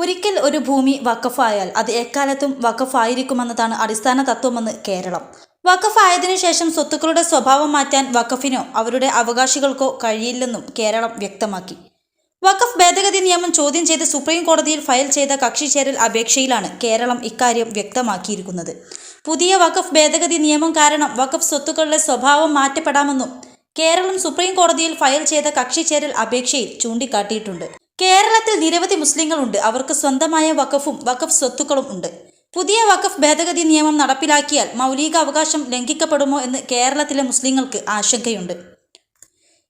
ഒരിക്കൽ ഒരു ഭൂമി വഖഫായാൽ അത് എക്കാലത്തും വഖഫായിരിക്കുമെന്നതാണ് അടിസ്ഥാന തത്വമെന്ന് കേരളം. വഖഫായതിനു ശേഷം സ്വത്തുക്കളുടെ സ്വഭാവം മാറ്റാൻ വഖഫിനോ അവരുടെ അവകാശികൾക്കോ കഴിയില്ലെന്നും കേരളം വ്യക്തമാക്കി. വഖഫ് ഭേദഗതി നിയമം ചോദ്യം ചെയ്ത് സുപ്രീം കോടതിയിൽ ഫയൽ ചെയ്ത കക്ഷി ചേരൽ അപേക്ഷയിലാണ് കേരളം ഇക്കാര്യം വ്യക്തമാക്കിയിരിക്കുന്നത്. പുതിയ വഖഫ് ഭേദഗതി നിയമം കാരണം വഖഫ് സ്വത്തുക്കളുടെ സ്വഭാവം മാറ്റപ്പെടാമെന്നും കേരളം സുപ്രീം കോടതിയിൽ ഫയൽ ചെയ്ത കക്ഷി ചേരൽ അപേക്ഷയിൽ ചൂണ്ടിക്കാട്ടിയിട്ടുണ്ട്. കേരളത്തിൽ നിരവധി മുസ്ലിങ്ങളുണ്ട്. അവർക്ക് സ്വന്തമായ വഖഫും വഖഫ് സ്വത്തുക്കളും ഉണ്ട്. പുതിയ വഖഫ് ഭേദഗതി നിയമം നടപ്പിലാക്കിയാൽ മൗലിക അവകാശം ലംഘിക്കപ്പെടുമോ എന്ന് കേരളത്തിലെ മുസ്ലിങ്ങൾക്ക് ആശങ്കയുണ്ട്.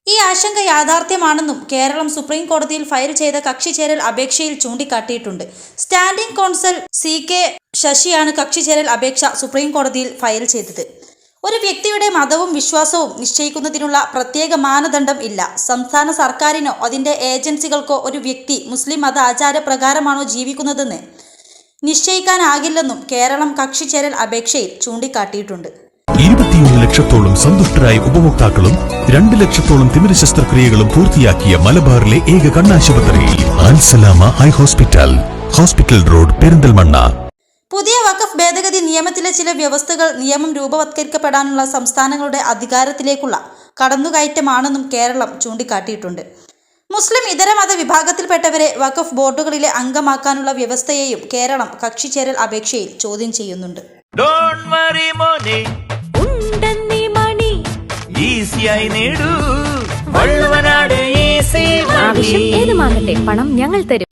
ഈ ആശങ്ക യാഥാർത്ഥ്യമാണെന്നും കേരളം സുപ്രീം കോടതിയിൽ ഫയൽ ചെയ്ത കക്ഷി ചേരൽ അപേക്ഷയിൽ ചൂണ്ടിക്കാട്ടിയിട്ടുണ്ട്. സ്റ്റാൻഡിംഗ് കോൺസൽ സി കെ ശശിയാണ് കക്ഷി ചേരൽ അപേക്ഷ സുപ്രീം കോടതിയിൽ ഫയൽ ചെയ്തത്. ഒരു വ്യക്തിയുടെ മതവും വിശ്വാസവും നിശ്ചയിക്കുന്നതിനുള്ള പ്രത്യേക മാനദണ്ഡം ഇല്ല. സംസ്ഥാന സർക്കാരിനോ അതിന്റെ ഏജൻസികൾക്കോ ഒരു വ്യക്തി മുസ്ലിം മത ആചാരപ്രകാരമാണോ ജീവിക്കുന്നതെന്ന് നിശ്ചയിക്കാനാകില്ലെന്നും കേരളം കക്ഷി ചേരൽ അപേക്ഷയിൽ ചൂണ്ടിക്കാട്ടിയിട്ടുണ്ട്. ഇരുപത്തിയൊന്ന് ലക്ഷത്തോളം സന്തുഷ്ടരായ ഉപഭോക്താക്കളും രണ്ട് ലക്ഷത്തോളം തിമിര ശസ്ത്രക്രിയകളും പൂർത്തിയാക്കിയ മലബാറിലെ ഏക കണ്ണാശുപത്രി ഹോസ്പിറ്റൽ. Hospital road Perinthalmanna. പുതിയ വഖഫ് ഭേദഗതി നിയമത്തിലെ ചില വ്യവസ്ഥകൾ നിയമം രൂപവത്കരിക്കപ്പെടാനുള്ള സംസ്ഥാനങ്ങളുടെ അധികാരത്തിലേക്കുള്ള കടന്നുകയറ്റമാണെന്നും കേരളം ചൂണ്ടിക്കാട്ടിയിട്ടുണ്ട്. മുസ്ലിം ഇതര മത വിഭാഗത്തിൽപ്പെട്ടവരെ വഖഫ് ബോർഡുകളിലെ അംഗമാക്കാനുള്ള വ്യവസ്ഥയെയും കേരളം കക്ഷി ചേരൽ അപേക്ഷയിൽ ചോദ്യം ചെയ്യുന്നുണ്ട്. ഡോണ്ട് വറി മോനെ. ഉണ്ടെന്നീ മണി. ഈസിയായി നേടൂ. വള്ളുവനാട് ഈസി ആവശ്യം ഏതുമാകട്ടെ പണം ഞങ്ങൾ തരും.